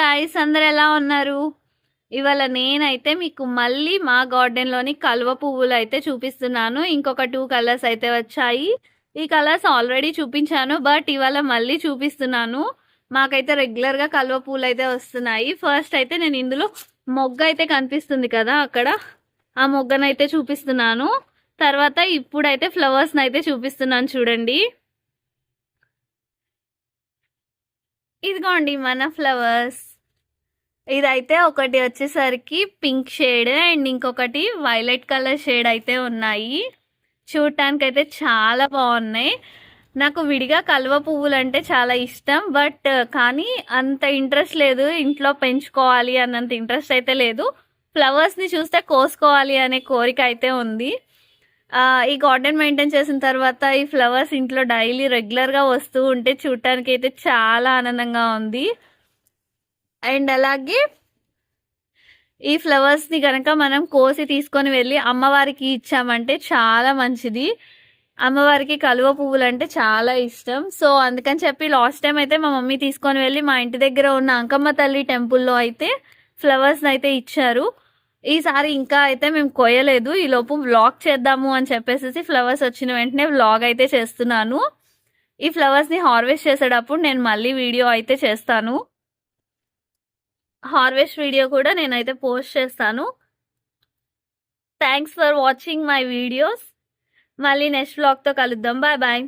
Guys అందరు ఎలా ఉన్నారు? ఇవాళ నేనైతే మీకు మళ్ళీ మా గార్డెన్లోని కలువ పువ్వులు అయితే చూపిస్తున్నాను. ఇంకొక టూ కలర్స్ అయితే వచ్చాయి. ఈ కలర్స్ ఆల్రెడీ చూపించాను బట్ ఇవాళ మళ్ళీ చూపిస్తున్నాను. మాకైతే రెగ్యులర్గా కలువ పువ్వులు అయితే వస్తున్నాయి. ఫస్ట్ అయితే నేను ఇందులో మొగ్గ అయితే కనిపిస్తుంది కదా అక్కడ. ఆ మొగ్గనైతే చూపిస్తున్నాను. తర్వాత ఇప్పుడైతే ఫ్లవర్స్ని అయితే చూపిస్తున్నాను చూడండి. ఇదిగోండి మన ఫ్లవర్స్. ఇదైతే ఒకటి వచ్చేసరికి పింక్ షేడ్ అండ్ ఇంకొకటి వైలెట్ కలర్ షేడ్ అయితే ఉన్నాయి. చూడటానికి అయితే చాలా బాగున్నాయి. నాకు విడిగా కలువ పువ్వులు అంటే చాలా ఇష్టం బట్ కానీ అంత ఇంట్రెస్ట్ లేదు ఇంట్లో పెంచుకోవాలి అన్నంత ఇంట్రెస్ట్ అయితే లేదు. ఫ్లవర్స్ని చూస్తే కోసుకోవాలి అనే కోరిక అయితే ఉంది. ఈ గార్డెన్ మెయింటైన్ చేసిన తర్వాత ఈ ఫ్లవర్స్ ఇంట్లో డైలీ రెగ్యులర్గా వస్తూ ఉంటే చూడటానికి అయితే చాలా ఆనందంగా ఉంది. అండ్ అలాగే ఈ ఫ్లవర్స్ని కనుక మనం కోసి తీసుకొని వెళ్ళి అమ్మవారికి ఇచ్చామంటే చాలా మంచిది. అమ్మవారికి కలువ పువ్వులు అంటే చాలా ఇష్టం. సో అందుకని చెప్పి లాస్ట్ టైం అయితే మా మమ్మీ తీసుకొని వెళ్ళి మా ఇంటి దగ్గర ఉన్న అంకమ్మ తల్లి టెంపుల్లో అయితే ఫ్లవర్స్ని అయితే ఇచ్చారు. ఈసారి ఇంకా అయితే మేము కొయ్యలేదు. ఈ లోపు వ్లాగ్ చేద్దాము అని చెప్పేసి ఫ్లవర్స్ వచ్చిన వెంటనే వ్లాగ్ అయితే చేస్తున్నాను. ఈ ఫ్లవర్స్ని హార్వెస్ట్ చేసేటప్పుడు నేను మళ్ళీ వీడియో అయితే చేస్తాను. హార్వెస్ట్ వీడియో కూడా నేనైతే పోస్ట్ చేస్తాను. Thanks for watching my videos మళ్ళీ నెక్స్ట్ వ్లాగ్తో కలుద్దాం. Bye bye